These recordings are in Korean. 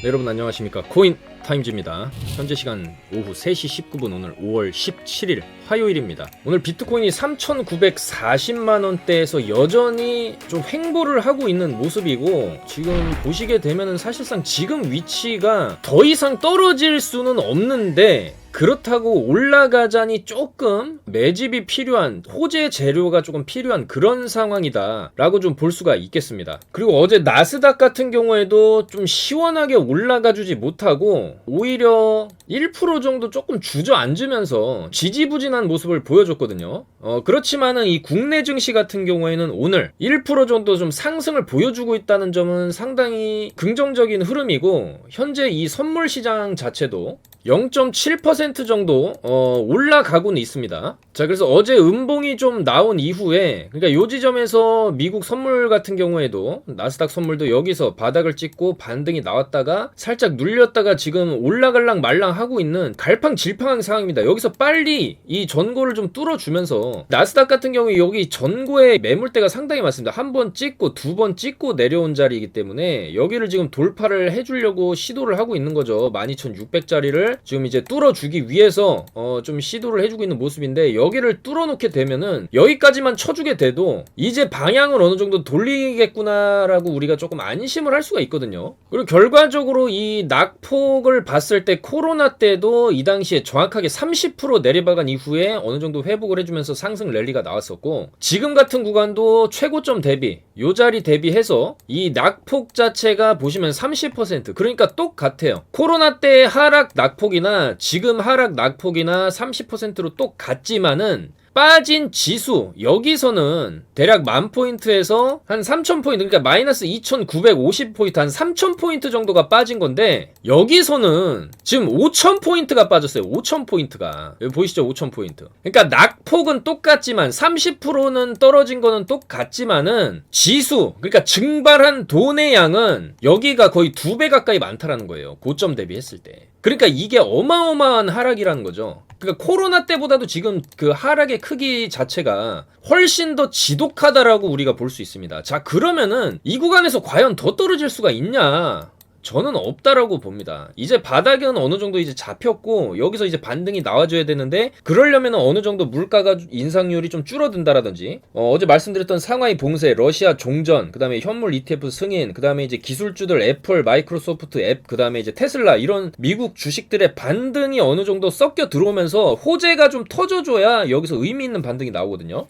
네, 여러분 안녕하십니까? 코인 타임즈입니다. 현재 시간 오후 3시 19분 오늘 5월 17일 화요일입니다. 오늘 비트코인이 3,940만 원대에서 여전히 좀 횡보를 하고 있는 모습이고 지금 보시게 되면은 사실상 지금 위치가 더 이상 떨어질 수는 없는데 그렇다고 올라가자니 조금 매집이 필요한 호재 재료가 조금 필요한 그런 상황이다 라고 좀 볼 수가 있겠습니다. 그리고 어제 나스닥 같은 경우에도 좀 시원하게 올라가 주지 못하고 오히려 1% 정도 조금 주저앉으면서 지지부진한 모습을 보여줬거든요. 어, 그렇지만은 이 국내 증시 같은 경우에는 오늘 1% 정도 좀 상승을 보여주고 있다는 점은 상당히 긍정적인 흐름이고 현재 이 선물 시장 자체도 0.7% 정도 어, 올라가고는 있습니다. 자, 그래서 어제 음봉이 좀 나온 이후에 그러니까 요 지점에서 미국 선물 같은 경우에도 나스닥 선물도 여기서 바닥을 찍고 반등이 나왔다가 살짝 눌렸다가 지금 올라갈랑 말랑 하고 있는 갈팡질팡한 상황입니다. 여기서 빨리 이 전고를 좀 뚫어주면서 나스닥 같은 경우에 여기 전고의 매물대가 상당히 많습니다. 한 번 찍고 두 번 찍고 내려온 자리이기 때문에 여기를 지금 돌파를 해주려고 시도를 하고 있는 거죠. 12,600짜리를 지금 이제 뚫어주기 위해서 어, 좀 시도를 해주고 있는 모습인데 여기를 뚫어놓게 되면은 여기까지만 쳐주게 돼도 이제 방향을 어느 정도 돌리겠구나라고 우리가 조금 안심을 할 수가 있거든요. 그리고 결과적으로 이 낙폭을 봤을 때 코로나 때도 이 당시에 정확하게 30% 내리박은 이후에 어느 정도 회복을 해주면서 상승 랠리가 나왔었고 지금 같은 구간도 최고점 대비 요 자리 대비해서 이 낙폭 자체가 보시면 30% 그러니까 똑같아요. 코로나 때 하락 낙 폭이나 지금 하락 낙폭이나 30%로 똑같지만은 빠진 지수 여기서는 대략 만 포인트에서 한 3천 포인트 그러니까 마이너스 2,950 포인트 한 3천 포인트 정도가 빠진 건데 여기서는 지금 5천 포인트가 빠졌어요. 5천 포인트가 여기 보이시죠? 5천 포인트. 그러니까 낙폭은 똑같지만 30%는 떨어진 거는 똑같지만은 지수 그러니까 증발한 돈의 양은 여기가 거의 두 배 가까이 많다라는 거예요. 고점 대비했을 때. 그러니까 이게 어마어마한 하락이라는 거죠. 그러니까 코로나 때보다도 지금 그 하락의 크기 자체가 훨씬 더 지독하다라고 우리가 볼 수 있습니다. 자, 그러면은 이 구간에서 과연 더 떨어질 수가 있냐? 저는 없다라고 봅니다. 이제 바닥은 어느 정도 이제 잡혔고 여기서 이제 반등이 나와줘야 되는데 그러려면 어느 정도 물가가 인상률이 좀 줄어든다라든지 어, 제 말씀드렸던 상하이 봉쇄, 러시아 종전, 그다음에 현물 ETF 승인, 그다음에 이제 기술주들 애플, 마이크로소프트 앱, 그다음에 이제 테슬라 이런 미국 주식들의 반등이 어느 정도 섞여 들어오면서 호재가 좀 터져줘야 여기서 의미 있는 반등이 나오거든요.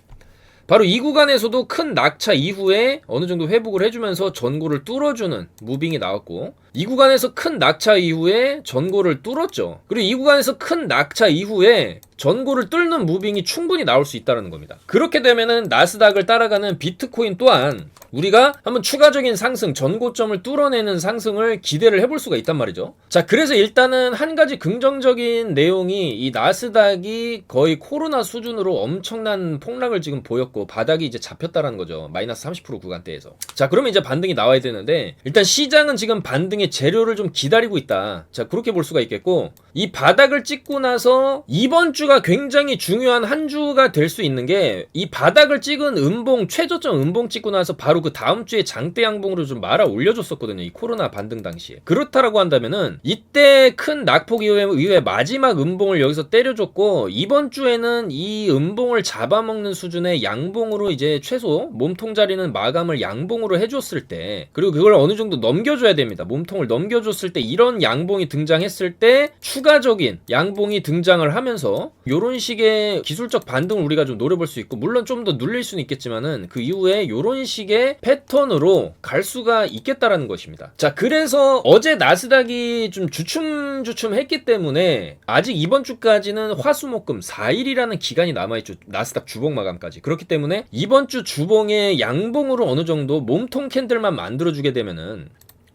바로 이 구간에서도 큰 낙차 이후에 어느 정도 회복을 해주면서 전고를 뚫어주는 무빙이 나왔고 이 구간에서 큰 낙차 이후에 전고를 뚫었죠. 그리고 이 구간에서 큰 낙차 이후에 전고를 뚫는 무빙이 충분히 나올 수 있다는 겁니다. 그렇게 되면은 나스닥을 따라가는 비트코인 또한 우리가 한번 추가적인 상승, 전고점을 뚫어내는 상승을 기대를 해볼 수가 있단 말이죠. 자, 그래서 일단은 한 가지 긍정적인 내용이 이 나스닥이 거의 코로나 수준으로 엄청난 폭락을 지금 보였고 바닥이 이제 잡혔다라는 거죠. 마이너스 30% 구간대에서. 자, 그러면 이제 반등이 나와야 되는데 일단 시장은 지금 반등 의 재료를 좀 기다리고 있다. 자, 그렇게 볼 수가 있겠고 이 바닥을 찍고 나서 이번 주가 굉장히 중요한 한 주가 될 수 있는 게 이 바닥을 찍은 음봉 최저점 음봉 찍고 나서 바로 그 다음 주에 장대 양봉으로 좀 말아 올려줬었거든요. 이 코로나 반등 당시에. 그렇다라고 한다면은 이때 큰 낙폭 이후에, 이후에 마지막 음봉을 여기서 때려줬고 이번 주에는 이 음봉을 잡아먹는 수준의 양봉으로 이제 최소 몸통 자리는 마감을 양봉으로 해줬을 때 그리고 그걸 어느 정도 넘겨줘야 됩니다. 몸통 을 넘겨줬을 때 이런 양봉이 등장했을 때 추가적인 양봉이 등장을 하면서 요런 식의 기술적 반등을 우리가 좀 노려볼 수 있고 물론 좀 더 눌릴 수는 있겠지만은 그 이후에 요런 식의 패턴으로 갈 수가 있겠다라는 것입니다. 자, 그래서 어제 나스닥이 좀 주춤주춤했기 때문에 아직 이번 주까지는 화수목금 4일이라는 기간이 남아있죠. 나스닥 주봉 마감까지. 그렇기 때문에 이번 주 주봉의 양봉으로 어느 정도 몸통 캔들만 만들어주게 되면은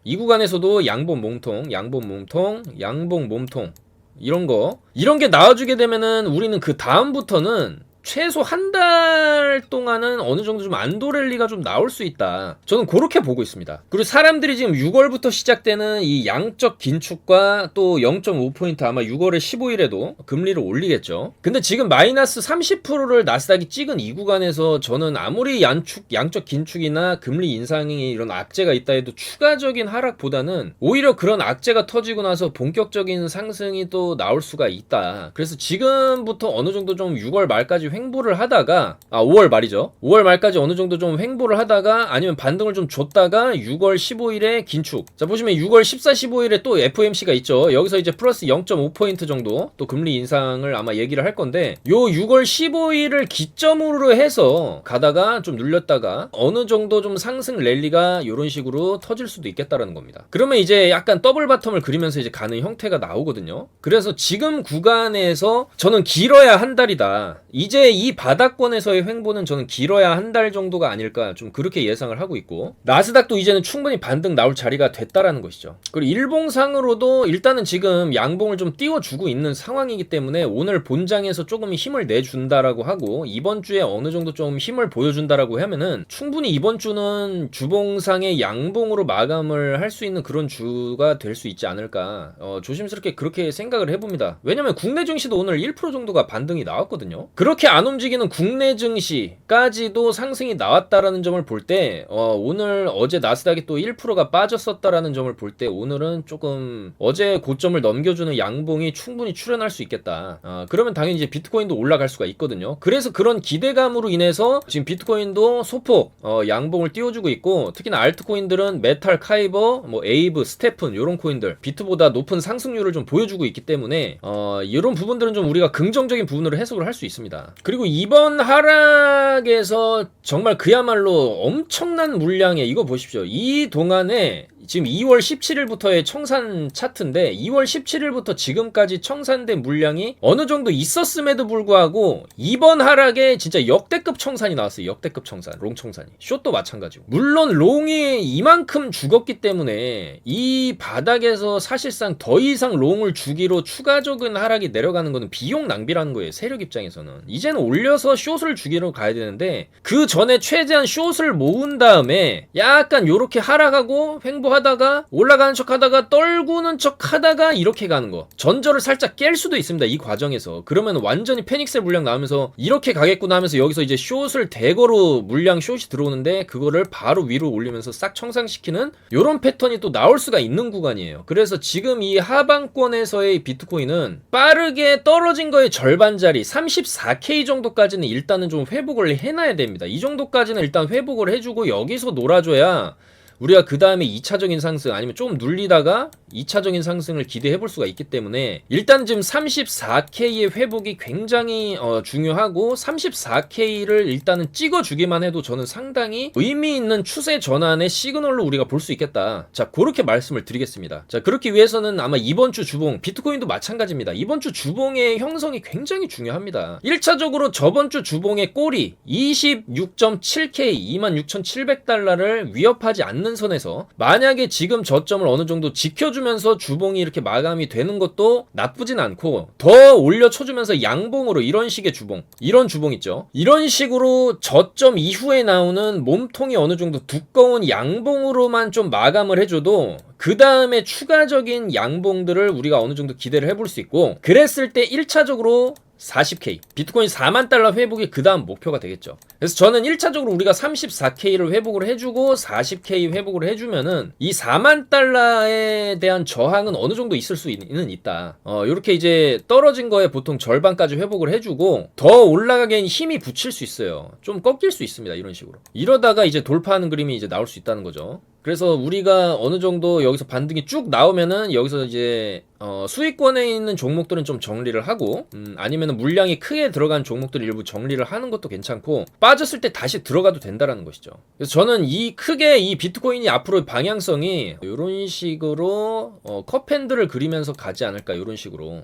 이 구간에서도 양봉 몸통, 양봉 몸통, 양봉 몸통 이런 거 이런 게 나와주게 되면은 우리는 그 다음부터는 최소 한 달 동안은 어느 정도 좀 안도랠리가 좀 나올 수 있다. 저는 그렇게 보고 있습니다. 그리고 사람들이 지금 6월부터 시작되는 이 양적 긴축과 또 0.5포인트 아마 6월에 15일에도 금리를 올리겠죠. 근데 지금 마이너스 30%를 나스닥이 찍은 이 구간에서 저는 아무리 양축, 양적 긴축이나 금리 인상이 이런 악재가 있다 해도 추가적인 하락보다는 오히려 그런 악재가 터지고 나서 본격적인 상승이 또 나올 수가 있다. 그래서 지금부터 어느 정도 좀 6월 말까지 횡보를 하다가 아 5월 말이죠. 5월 말까지 어느 정도 좀 횡보를 하다가 아니면 반등을 좀 줬다가 6월 15일에 긴축. 자 보시면 6월 14, 15일에 또 FOMC가 있죠. 여기서 이제 플러스 0.5포인트 정도 또 금리 인상을 아마 얘기를 할 건데 요 6월 15일을 기점으로 해서 가다가 좀 눌렸다가 어느 정도 좀 상승 랠리가 이런 식으로 터질 수도 있겠다라는 겁니다. 그러면 이제 약간 더블 바텀을 그리면서 이제 가는 형태가 나오거든요. 그래서 지금 구간에서 저는 길어야 한 달이다. 이제 이 바닥권에서의 횡보는 저는 길어야 한 달 정도가 아닐까 좀 그렇게 예상을 하고 있고 나스닥도 이제는 충분히 반등 나올 자리가 됐다라는 것이죠. 그리고 일봉상으로도 일단은 지금 양봉을 좀 띄워주고 있는 상황이기 때문에 오늘 본장에서 조금 힘을 내준다라고 하고 이번 주에 어느 정도 좀 힘을 보여준다라고 하면은 충분히 이번 주는 주봉상의 양봉으로 마감을 할 수 있는 그런 주가 될 수 있지 않을까 어, 조심스럽게 그렇게 생각을 해봅니다. 왜냐면 국내 증시도 오늘 1% 정도가 반등이 나왔거든요. 그렇게 안 움직이는 국내 증시까지도 상승이 나왔다라는 점을 볼때 어, 오늘 어제 나스닥이 또 1%가 빠졌었다라는 점을 볼 때 오늘은 조금 어제 고점을 넘겨주는 양봉이 충분히 출현할 수 있겠다. 어, 그러면 당연히 이제 비트코인도 올라갈 수가 있거든요. 그래서 그런 기대감으로 인해서 지금 비트코인도 소폭 어, 양봉을 띄워주고 있고 특히나 알트코인들은 메탈, 카이버, 뭐 에이브, 스테픈 이런 코인들 비트보다 높은 상승률을 좀 보여주고 있기 때문에 어, 이런 부분들은 좀 우리가 긍정적인 부분으로 해석을 할 수 있습니다. 그리고 이번 하락에서 정말 그야말로 엄청난 물량의 이거 보십시오. 이 동안에 지금 2월 17일부터의 청산 차트인데 2월 17일부터 지금까지 청산된 물량이 어느 정도 있었음에도 불구하고 이번 하락에 진짜 역대급 청산이 나왔어요. 역대급 청산, 롱 청산이. 숏도 마찬가지고. 물론 롱이 이만큼 죽었기 때문에 이 바닥에서 사실상 더 이상 롱을 주기로 추가적인 하락이 내려가는 것은 비용 낭비라는 거예요. 세력 입장에서는. 이제는 올려서 숏을 주기로 가야 되는데 그 전에 최대한 숏을 모은 다음에 약간 요렇게 하락하고 횡보 하다가 올라가는 척 하다가 떨구는 척 하다가 이렇게 가는 거. 전저를 살짝 깰 수도 있습니다. 이 과정에서. 그러면 완전히 페닉셀 물량 나오면서 이렇게 가겠구나 하면서 여기서 이제 숏을 대거로 물량 숏이 들어오는데 그거를 바로 위로 올리면서 싹 청산시키는 이런 패턴이 또 나올 수가 있는 구간이에요. 그래서 지금 이 하방권에서의 비트코인은 빠르게 떨어진 거의 절반짜리 34K 정도까지는 일단은 좀 회복을 해놔야 됩니다. 이 정도까지는 일단 회복을 해주고 여기서 놀아줘야 우리가 그 다음에 2차적인 상승 아니면 좀 눌리다가 2차적인 상승을 기대해 볼 수가 있기 때문에 일단 지금 34K의 회복이 굉장히 어, 중요하고 34K를 일단은 찍어주기만 해도 저는 상당히 의미 있는 추세 전환의 시그널로 우리가 볼 수 있겠다. 자, 그렇게 말씀을 드리겠습니다. 자, 그렇기 위해서는 아마 이번 주 주봉, 비트코인도 마찬가지입니다. 이번 주 주봉의 형성이 굉장히 중요합니다. 1차적으로 저번 주 주봉의 꼬리 26.7K 26,700달러를 위협하지 않는 선에서 만약에 지금 저점을 어느 정도 지켜주면서 주봉이 이렇게 마감이 되는 것도 나쁘진 않고 더 올려 쳐주면서 양봉으로 이런 식의 주봉 이런 주봉 있죠. 이런 식으로 저점 이후에 나오는 몸통이 어느 정도 두꺼운 양봉으로만 좀 마감을 해줘도 그 다음에 추가적인 양봉들을 우리가 어느 정도 기대를 해볼 수 있고 그랬을 때 1차적으로 40K 비트코인 4만 달러 회복이 그 다음 목표가 되겠죠. 그래서 저는 1차적으로 우리가 34K를 회복을 해주고 40K 회복을 해주면은 이 4만 달러에 대한 저항은 어느 정도 있을 수는 있다. 어 이렇게 이제 떨어진 거에 보통 절반까지 회복을 해주고 더 올라가기엔 힘이 붙일 수 있어요. 좀 꺾일 수 있습니다 이런 식으로. 이러다가 이제 돌파하는 그림이 이제 나올 수 있다는 거죠 그래서 우리가 어느 정도 여기서 반등이 쭉 나오면은 여기서 이제 어, 수익권에 있는 종목들은 좀 정리를 하고 음, 아니면 물량이 크게 들어간 종목들 일부 정리를 하는 것도 괜찮고 빠졌을 때 다시 들어가도 된다라는 것이죠. 그래서 저는 이 크게 이 비트코인이 앞으로 방향성이 이런 식으로 어, 컵핸들을 그리면서 가지 않을까 이런 식으로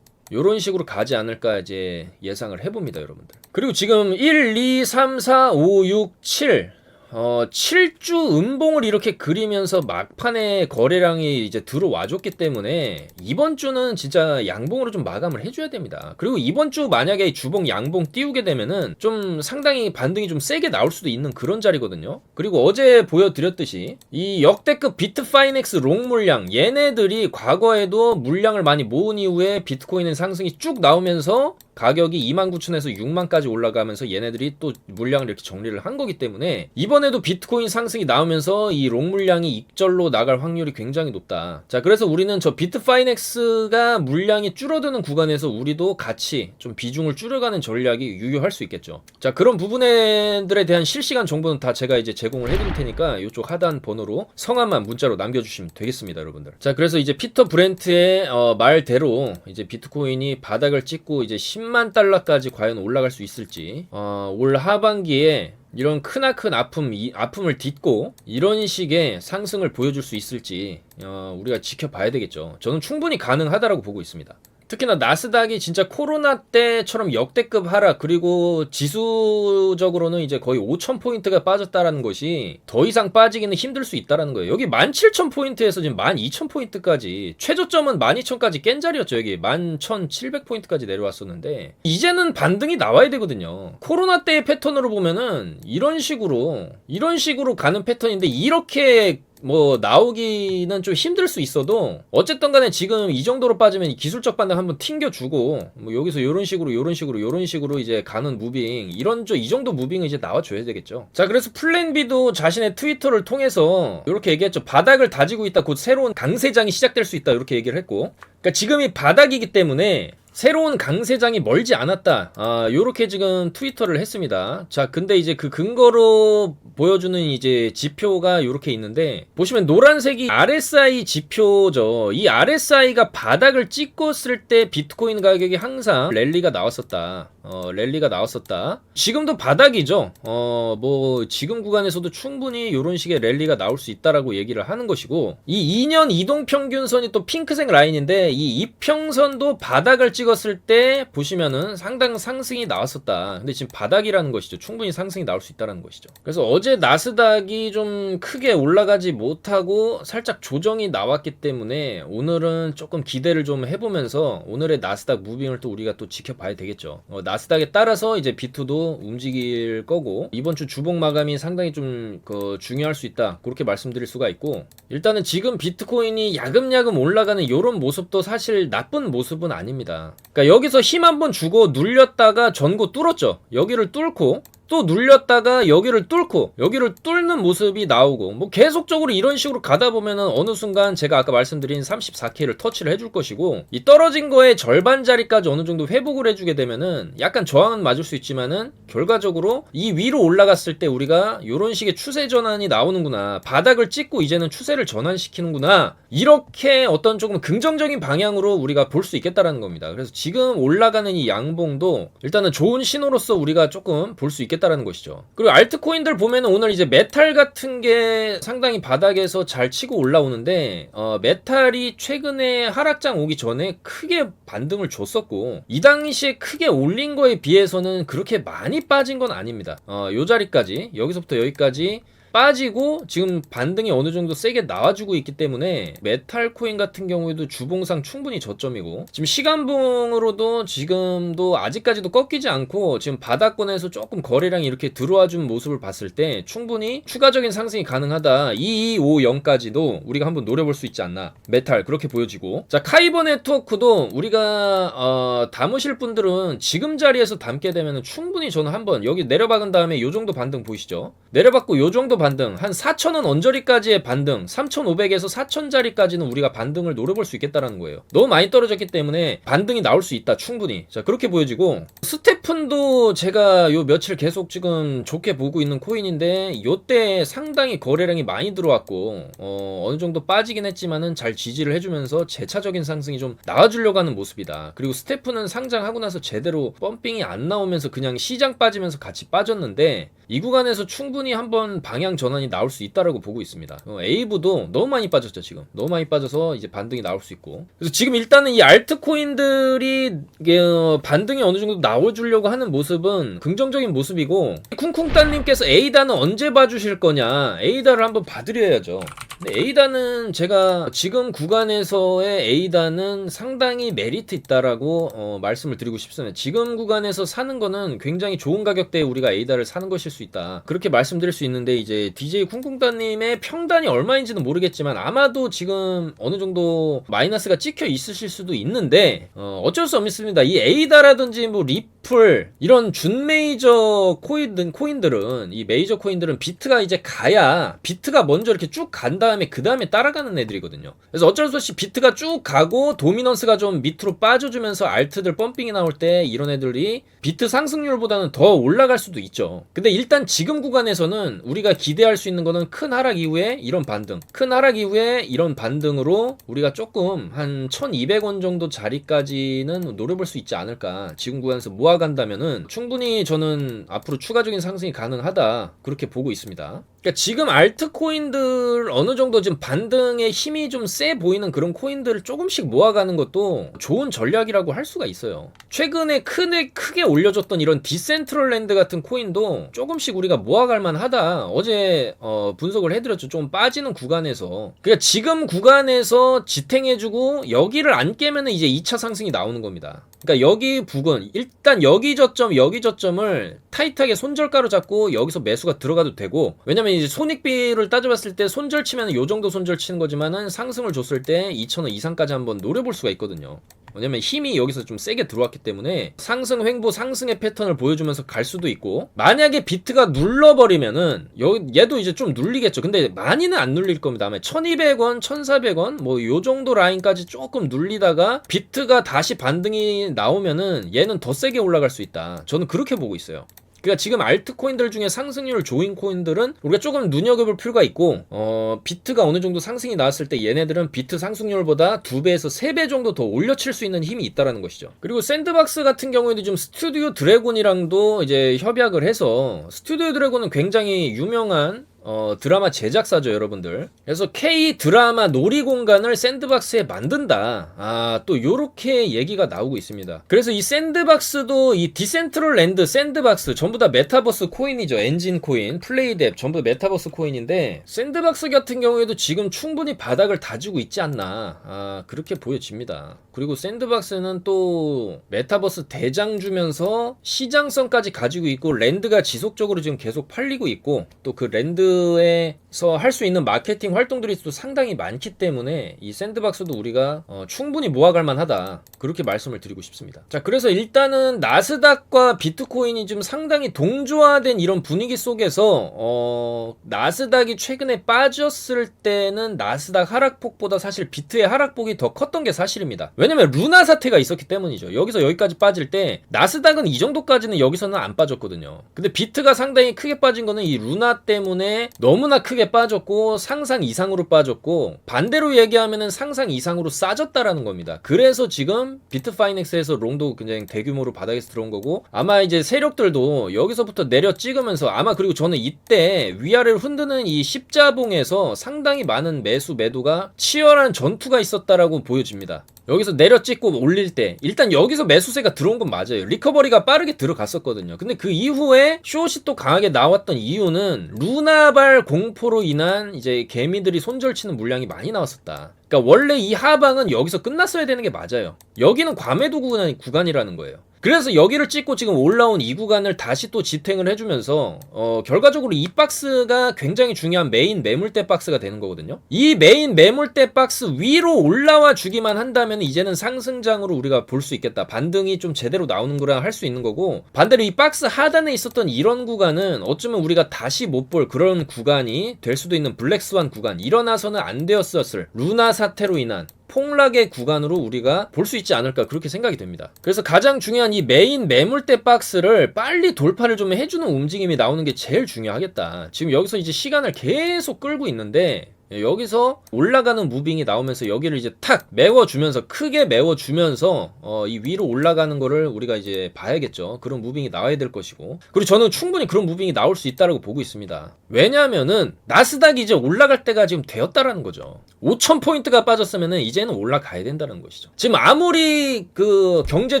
요런 식으로 가지 않을까 이제 예상을 해봅니다, 여러분들. 그리고 지금 1, 2, 3, 4, 5, 6, 7 어, 7주 음봉을 이렇게 그리면서 막판에 거래량이 이제 들어와줬기 때문에 이번 주는 진짜 양봉으로 좀 마감을 해줘야 됩니다. 그리고 이번 주 만약에 주봉 양봉 띄우게 되면은 좀 상당히 반등이 좀 세게 나올 수도 있는 그런 자리거든요. 그리고 어제 보여드렸듯이 이 역대급 비트파이넥스 롱 물량 얘네들이 과거에도 물량을 많이 모은 이후에 비트코인의 상승이 쭉 나오면서 가격이 29,000에서 6만까지 올라가면서 얘네들이 또 물량을 이렇게 정리를 한 거기 때문에 이번에도 비트코인 상승이 나오면서 이 롱 물량이 익절로 나갈 확률이 굉장히 높다. 자, 그래서 우리는 저 비트파이넥스가 물량이 줄어드는 구간에서 우리도 같이 좀 비중을 줄여가는 전략이 유효할 수 있겠죠. 자, 그런 부분들에 대한 실시간 정보는 다 제가 이제 제공을 해드릴 테니까 이쪽 하단 번호로 성함만 문자로 남겨주시면 되겠습니다, 여러분들. 자, 그래서 이제 피터 브렌트의 어, 말대로 이제 비트코인이 바닥을 찍고 이제 10만 달러까지 과연 올라갈 수 있을지 어, 올 하반기에 이런 크나큰 아픔, 이 아픔을 딛고 이런 식의 상승을 보여줄 수 있을지 어, 우리가 지켜봐야 되겠죠. 저는 충분히 가능하다라고 보고 있습니다. 특히나 나스닥이 진짜 코로나 때처럼 역대급 하락 그리고 지수적으로는 이제 거의 5천 포인트가 빠졌다라는 것이 더 이상 빠지기는 힘들 수 있다라는 거예요. 여기 17,000 포인트에서 지금 12,000 포인트까지 최저점은 12,000까지 깬 자리였죠. 여기 11,700 포인트까지 내려왔었는데 이제는 반등이 나와야 되거든요. 코로나 때의 패턴으로 보면은 이런 식으로 이런 식으로 가는 패턴인데 이렇게 뭐 나오기는 좀 힘들 수 있어도 어쨌든 간에 지금 이 정도로 빠지면 이 기술적 반등 한번 튕겨주고 뭐 여기서 이런 식으로 이런 식으로 이런 식으로 이제 가는 무빙 이런 저 이 정도 무빙은 이제 나와줘야 되겠죠. 자 그래서 플랜 B도 자신의 트위터를 통해서 이렇게 얘기했죠. 바닥을 다지고 있다. 곧 새로운 강세장이 시작될 수 있다. 이렇게 얘기를 했고. 그러니까 지금이 바닥이기 때문에 새로운 강세장이 멀지 않았다. 아, 요렇게 지금 트위터를 했습니다. 자, 근데 이제 그 근거로 보여주는 이제 지표가 요렇게 있는데, 보시면 노란색이 RSI 지표죠. 이 RSI가 바닥을 찍었을 때 비트코인 가격이 항상 랠리가 나왔었다. 어, 랠리가 나왔었다. 지금도 바닥이죠. 어, 뭐, 지금 구간에서도 충분히 요런 식의 랠리가 나올 수 있다라고 얘기를 하는 것이고, 이 2년 이동 평균선이 또 핑크색 라인인데, 이 이평선도 바닥을 찍 찍었을 때 보시면은 상당 상승이 나왔었다. 근데 지금 바닥이라는 것이죠. 충분히 상승이 나올 수 있다는 것이죠. 그래서 어제 나스닥이 좀 크게 올라가지 못하고 살짝 조정이 나왔기 때문에 오늘은 조금 기대를 좀 해보면서 오늘의 나스닥 무빙을 또 우리가 또 지켜봐야 되겠죠. 어, 나스닥에 따라서 이제 비투도 움직일 거고 이번 주 주봉 마감이 상당히 좀 그 중요할 수 있다. 그렇게 말씀드릴 수가 있고 일단은 지금 비트코인이 야금야금 올라가는 이런 모습도 사실 나쁜 모습은 아닙니다. 그러니까 여기서 힘 한번 주고 눌렸다가 전고 뚫었죠. 여기를 뚫고 또 눌렸다가 여기를 뚫고 여기를 뚫는 모습이 나오고 뭐 계속적으로 이런 식으로 가다 보면은 어느 순간 제가 아까 말씀드린 34K를 터치를 해줄 것이고 이 떨어진 거의 절반 자리까지 어느 정도 회복을 해주게 되면은 약간 저항은 맞을 수 있지만은 결과적으로 이 위로 올라갔을 때 우리가 이런 식의 추세 전환이 나오는구나 바닥을 찍고 이제는 추세를 전환시키는구나 이렇게 어떤 조금 긍정적인 방향으로 우리가 볼 수 있겠다라는 겁니다. 그래서 지금 올라가는 이 양봉도 일단은 좋은 신호로서 우리가 조금 볼 수 있겠다 있겠다라는 것이죠. 그리고 알트코인들 보면은 오늘 이제 메탈 같은 게 상당히 바닥에서 잘 치고 올라오는데 어, 메탈이 최근에 하락장 오기 전에 크게 반등을 줬었고 이 당시에 크게 올린 거에 비해서는 그렇게 많이 빠진 건 아닙니다. 어, 요 자리까지 여기서부터 여기까지 빠지고 지금 반등이 어느 정도 세게 나와주고 있기 때문에 메탈 코인 같은 경우에도 주봉상 충분히 저점이고 지금 시간봉으로도 지금도 아직까지도 꺾이지 않고 지금 바닥권에서 조금 거래량이 이렇게 들어와 준 모습을 봤을 때 충분히 추가적인 상승이 가능하다. 2250까지도 우리가 한번 노려볼 수 있지 않나. 메탈 그렇게 보여지고. 자 카이버 네트워크도 우리가 어, 담으실 분들은 지금 자리에서 담게 되면 충분히 저는 한번 여기 내려박은 다음에 요 정도 반등 보이시죠? 내려받고 요 정도 반등 한 4,000원 언저리까지의 반등 3,500에서 4,000자리까지는 우리가 반등을 노려볼 수 있겠다라는 거예요. 너무 많이 떨어졌기 때문에 반등이 나올 수 있다 충분히. 자 그렇게 보여지고 스테픈도 제가 요 며칠 계속 지금 좋게 보고 있는 코인인데 요때 상당히 거래량이 많이 들어왔고 어, 어느 정도 빠지긴 했지만은 잘 지지를 해주면서 재차적인 상승이 좀 나와주려고 하는 모습이다. 그리고 스테픈은 상장하고 나서 제대로 펌핑이 안 나오면서 그냥 시장 빠지면서 같이 빠졌는데 이 구간에서 충분히 한번 방향 전환이 나올 수 있다라고 보고 있습니다. 어, 에이브도 너무 많이 빠졌죠 지금. 너무 많이 빠져서 이제 반등이 나올 수 있고. 그래서 지금 일단은 이 알트코인들이 어, 반등이 어느 정도 나와주려고 하는 모습은 긍정적인 모습이고 쿵쿵따님께서 에이다는 언제 봐주실 거냐? 에이다를 한번 봐드려야죠. 근데 에이다는 제가 지금 구간에서의 에이다는 상당히 메리트 있다라고 어, 말씀을 드리고 싶습니다. 지금 구간에서 사는 거는 굉장히 좋은 가격대에 우리가 에이다를 사는 것일 수 있다. 그렇게 말씀드릴 수 있는데 이제 DJ 쿵쿵따님의 평단이 얼마인지는 모르겠지만 아마도 지금 어느 정도 마이너스가 찍혀 있으실 수도 있는데 어, 어쩔 수 없습니다. 이 에이다라든지 뭐 리플 이런 준 메이저 코인 코인들은 이 메이저 코인들은 비트가 이제 가야 비트가 먼저 이렇게 쭉 간 다음에 그 다음에 따라가는 애들이거든요. 그래서 어쩔 수 없이 비트가 쭉 가고 도미넌스가 좀 밑으로 빠져주면서 알트들 펌핑이 나올 때 이런 애들이 비트 상승률보다는 더 올라갈 수도 있죠. 근데 일단 지금 구간에서는 우리가 기대할 수 있는 거는 큰 하락 이후에 이런 반등, 큰 하락 이후에 이런 반등으로 우리가 조금 한 1200원 정도 자리까지는 노려볼 수 있지 않을까. 지금 구간에서 모아 간다면은 충분히 저는 앞으로 추가적인 상승이 가능하다. 그렇게 보고 있습니다. 그러니까 지금 알트코인들 어느 정도 지금 반등의 힘이 좀 세 보이는 그런 코인들을 조금씩 모아가는 것도 좋은 전략이라고 할 수가 있어요. 최근에 크게 크게 올려줬던 이런 디센트럴랜드 같은 코인도 조금씩 우리가 모아갈 만하다. 어제 어, 분석을 해드렸죠. 좀 빠지는 구간에서. 그러니까 지금 구간에서 지탱해주고 여기를 안 깨면은 이제 2차 상승이 나오는 겁니다. 그러니까 여기 부근 일단 여기 저점 여기 저점을 타이트하게 손절가로 잡고 여기서 매수가 들어가도 되고 왜냐면 이제 손익비를 따져봤을 때 손절 치면 요 정도 손절 치는 거지만은 상승을 줬을 때 2,000원 이상까지 한번 노려볼 수가 있거든요. 왜냐면 힘이 여기서 좀 세게 들어왔기 때문에 상승 횡보 상승의 패턴을 보여주면서 갈 수도 있고 만약에 비트가 눌러버리면은 여, 얘도 이제 좀 눌리겠죠. 근데 많이는 안 눌릴 겁니다. 아마 1200원 1400원 뭐 요 정도 라인까지 조금 눌리다가 비트가 다시 반등이 나오면은 얘는 더 세게 올라갈 수 있다. 저는 그렇게 보고 있어요 그러니까 지금 알트코인들 중에 상승률 좋은 코인들은 우리가 조금 눈여겨볼 필요가 있고 어 비트가 어느 정도 상승이 나왔을 때 얘네들은 비트 상승률보다 두 배에서 세 배 정도 더 올려칠 수 있는 힘이 있다라는 것이죠. 그리고 샌드박스 같은 경우에도 지금 스튜디오 드래곤이랑도 이제 협약을 해서 스튜디오 드래곤은 굉장히 유명한 어, 드라마 제작사죠, 여러분들. 그래서 K 드라마 놀이 공간을 샌드박스에 만든다. 아, 또 요렇게 얘기가 나오고 있습니다. 그래서 이 샌드박스도 이 디센트럴 랜드 샌드박스 전부 다 메타버스 코인이죠. 엔진 코인, 플레이뎁 전부 다 메타버스 코인인데 샌드박스 같은 경우에도 지금 충분히 바닥을 다지고 있지 않나. 아, 그렇게 보여집니다. 그리고 샌드박스는 또 메타버스 대장 주면서 시장성까지 가지고 있고 랜드가 지속적으로 지금 계속 팔리고 있고 또 그 랜드 에 서 할 수 있는 마케팅 활동들이 또 상당히 많기 때문에 이 샌드박스도 우리가 어, 충분히 모아갈 만하다 그렇게 말씀을 드리고 싶습니다. 자 그래서 일단은 나스닥과 비트코인이 좀 상당히 동조화된 이런 분위기 속에서 어, 나스닥이 최근에 빠졌을 때는 나스닥 하락폭보다 사실 비트의 하락폭이 더 컸던 게 사실입니다. 왜냐면 루나 사태가 있었기 때문이죠. 여기서 여기까지 빠질 때 나스닥은 이 정도까지는 여기서는 안 빠졌거든요. 근데 비트가 상당히 크게 빠진 거는 이 루나 때문에 너무나 크게 빠졌고 상상 이상으로 빠졌고 반대로 얘기하면은 상상 이상으로 싸졌다라는 겁니다. 그래서 지금 비트파이넥스에서 롱도 굉장히 대규모로 바닥에서 들어온 거고 아마 이제 세력들도 여기서부터 내려 찍으면서 아마 그리고 저는 이때 위아래를 흔드는 이 십자봉에서 상당히 많은 매수 매도가 치열한 전투가 있었다라고 보여집니다. 여기서 내려 찍고 올릴 때 일단 여기서 매수세가 들어온 건 맞아요. 리커버리가 빠르게 들어갔었거든요. 근데 그 이후에 숏이 또 강하게 나왔던 이유는 루나발 공포로 인한 이제 개미들이 손절치는 물량이 많이 나왔었다. 그러니까 원래 이 하방은 여기서 끝났어야 되는 게 맞아요. 여기는 과매도 구간, 구간이라는 거예요. 그래서 여기를 찍고 지금 올라온 이 구간을 다시 또 지탱을 해주면서 어, 결과적으로 이 박스가 굉장히 중요한 메인 매물대 박스가 되는 거거든요. 이 메인 매물대 박스 위로 올라와 주기만 한다면 이제는 상승장으로 우리가 볼 수 있겠다. 반등이 좀 제대로 나오는 거라 할수 있는 거고 반대로 이 박스 하단에 있었던 이런 구간은 어쩌면 우리가 다시 못 볼 그런 구간이 될 수도 있는 블랙스완 구간 일어나서는 안 되었었을 루나 사태로 인한 폭락의 구간으로 우리가 볼 수 있지 않을까 그렇게 생각이 됩니다. 그래서 가장 중요한 이 메인 매물대 박스를 빨리 돌파를 좀 해주는 움직임이 나오는 게 제일 중요하겠다. 지금 여기서 이제 시간을 계속 끌고 있는데 예, 여기서 올라가는 무빙이 나오면서 여기를 이제 탁 메워주면서 크게 메워주면서 어, 이 위로 올라가는 거를 우리가 이제 봐야겠죠. 그런 무빙이 나와야 될 것이고 그리고 저는 충분히 그런 무빙이 나올 수 있다라고 보고 있습니다. 왜냐하면은 나스닥이 이제 올라갈 때가 지금 되었다라는 거죠. 5천 포인트가 빠졌으면은 이제는 올라가야 된다는 것이죠. 지금 아무리 그 경제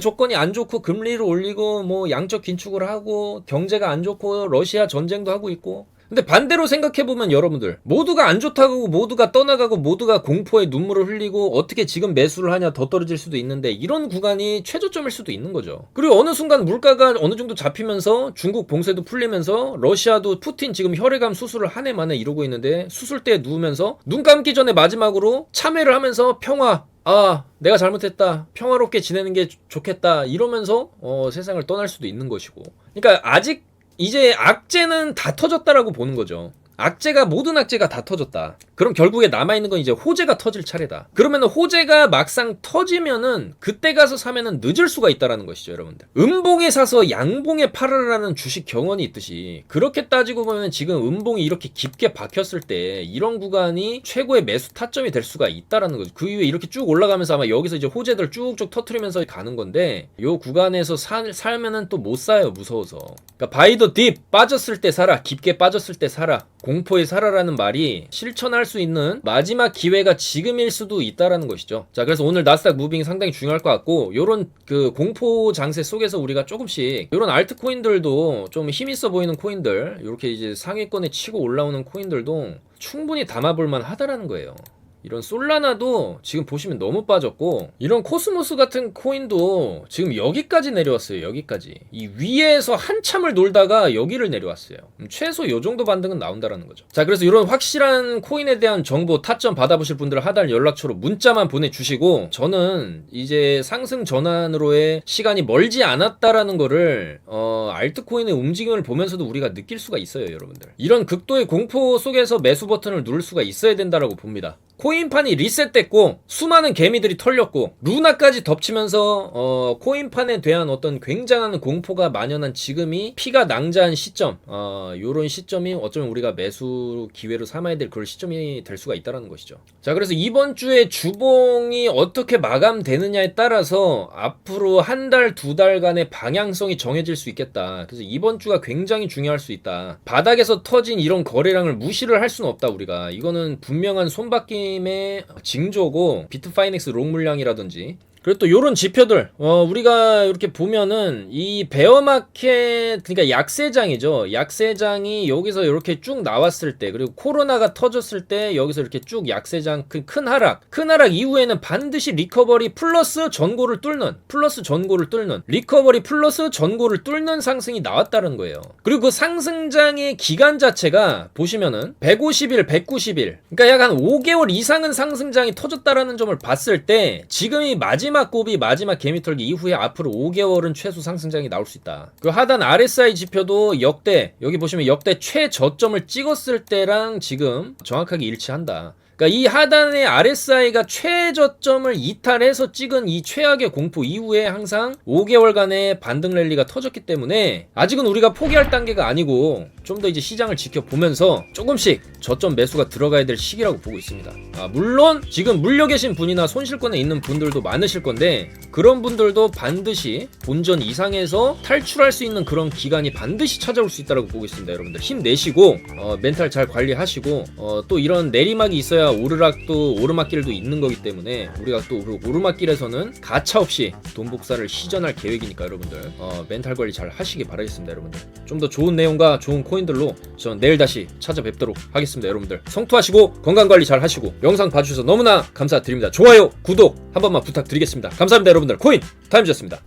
조건이 안 좋고 금리를 올리고 뭐 양적 긴축을 하고 경제가 안 좋고 러시아 전쟁도 하고 있고 근데 반대로 생각해보면 여러분들 모두가 안 좋다고 모두가 떠나가고 모두가 공포에 눈물을 흘리고 어떻게 지금 매수를 하냐 더 떨어질 수도 있는데 이런 구간이 최저점일 수도 있는 거죠 그리고 어느 순간 물가가 어느 정도 잡히면서 중국 봉쇄도 풀리면서 러시아도 푸틴 지금 혈액암 수술을 한 해 만에 이루고 있는데 수술대에 누우면서 눈 감기 전에 마지막으로 참회를 하면서 평화 아, 내가 잘못했다. 평화롭게 지내는 게 좋- 좋겠다. 이러면서 어, 세상을 떠날 수도 있는 것이고. 그러니까 아직 이제 악재는 다 터졌다라고 보는 거죠. 악재가 모든 악재가 다 터졌다. 그럼 결국에 남아 있는 건 이제 호재가 터질 차례다. 그러면 호재가 막상 터지면은 그때 가서 사면은 늦을 수가 있다라는 것이죠, 여러분들. 음봉에 사서 양봉에 팔으라는 주식 경원이 있듯이 그렇게 따지고 보면 지금 음봉이 이렇게 깊게 박혔을 때 이런 구간이 최고의 매수 타점이 될 수가 있다라는 거죠. 그 이후에 이렇게 쭉 올라가면서 아마 여기서 이제 호재들 쭉쭉 터트리면서 가는 건데 요 구간에서 사, 살면은 또 못 사요, 무서워서. 그러니까 바이더 딥 빠졌을 때 사라, 깊게 빠졌을 때 사라. 공포에 살아라는 말이 실천할 수 있는 마지막 기회가 지금일 수도 있다라는 것이죠. 자, 그래서 오늘 나스닥 무빙이 상당히 중요할 것 같고, 요런 그 공포 장세 속에서 우리가 조금씩, 요런 알트 코인들도 좀 힘있어 보이는 코인들, 요렇게 이제 상위권에 치고 올라오는 코인들도 충분히 담아볼 만 하다라는 거예요. 이런 솔라나도 지금 보시면 너무 빠졌고 이런 코스모스 같은 코인도 지금 여기까지 내려왔어요 여기까지. 이 위에서 한참을 놀다가 여기를 내려왔어요. 음, 최소 요 정도 반등은 나온다라는 거죠. 자 그래서 이런 확실한 코인에 대한 정보 타점 받아보실 분들은 하단 연락처로 문자만 보내주시고 저는 이제 상승 전환으로의 시간이 멀지 않았다라는 거를 어, 알트코인의 움직임을 보면서도 우리가 느낄 수가 있어요 여러분들. 이런 극도의 공포 속에서 매수 버튼을 누를 수가 있어야 된다라고 봅니다 코인판이 리셋됐고 수많은 개미들이 털렸고 루나까지 덮치면서 어, 코인판에 대한 어떤 굉장한 공포가 만연한 지금이 피가 낭자한 시점. 어, 요런 시점이 어쩌면 우리가 매수 기회로 삼아야 될 그런 시점이 될 수가 있다는 것이죠. 자 그래서 이번 주에 주봉이 어떻게 마감되느냐에 따라서 앞으로 한 달 두 달간의 방향성이 정해질 수 있겠다. 그래서 이번 주가 굉장히 중요할 수 있다. 바닥에서 터진 이런 거래량을 무시를 할 수는 없다 우리가. 이거는 분명한 손바뀜 의 징조고 비트 파이넥스 롱 물량이라든지 그리고 또 요런 지표들 어 우리가 이렇게 보면은 이 베어마켓 그러니까 약세장이죠. 약세장이 여기서 이렇게 쭉 나왔을 때 그리고 코로나가 터졌을 때 여기서 이렇게 쭉 약세장 큰, 큰 하락. 큰 하락 이후에는 반드시 리커버리 플러스 전고를 뚫는 플러스 전고를 뚫는 리커버리 플러스 전고를 뚫는 상승이 나왔다는 거예요. 그리고 그 상승장의 기간 자체가 보시면은 150일 190일 그러니까 약 한 5개월 이상은 상승장이 터졌다라는 점을 봤을 때 지금이 마지막 고비 마지막 개미털기 이후에 앞으로 5개월은 최소 상승장이 나올 수 있다. 그 하단 RSI 지표도 역대 여기 보시면 역대 최저점을 찍었을 때랑 지금 정확하게 일치한다. 그러니까 이 하단의 RSI가 최저점을 이탈해서 찍은 이 최악의 공포 이후에 항상 5개월간의 반등 랠리가 터졌기 때문에 아직은 우리가 포기할 단계가 아니고 좀 더 이제 시장을 지켜보면서 조금씩 저점 매수가 들어가야 될 시기라고 보고 있습니다. 아, 물론 지금 물려 계신 분이나 손실권에 있는 분들도 많으실 건데 그런 분들도 반드시 본전 이상에서 탈출할 수 있는 그런 기간이 반드시 찾아올 수 있다고 보고 있습니다. 여러분들 힘내시고 어, 멘탈 잘 관리하시고 어, 또 이런 내리막이 있어야 오르락도 오르막길도 있는 거기 때문에 우리가 또그 오르막길에서는 가차 없이 돈 복사를 시전할 계획이니까 여러분들 어, 멘탈 관리 잘 하시기 바라겠습니다. 여러분들 좀 더 좋은 내용과 좋은 코인들로 전 내일 다시 찾아뵙도록 하겠습니다. 여러분들 성투하시고 건강 관리 잘 하시고 영상 봐주셔서 너무나 감사드립니다. 좋아요, 구독 한 번만 부탁드리겠습니다. 감사합니다, 여러분들. 코인 타임즈였습니다.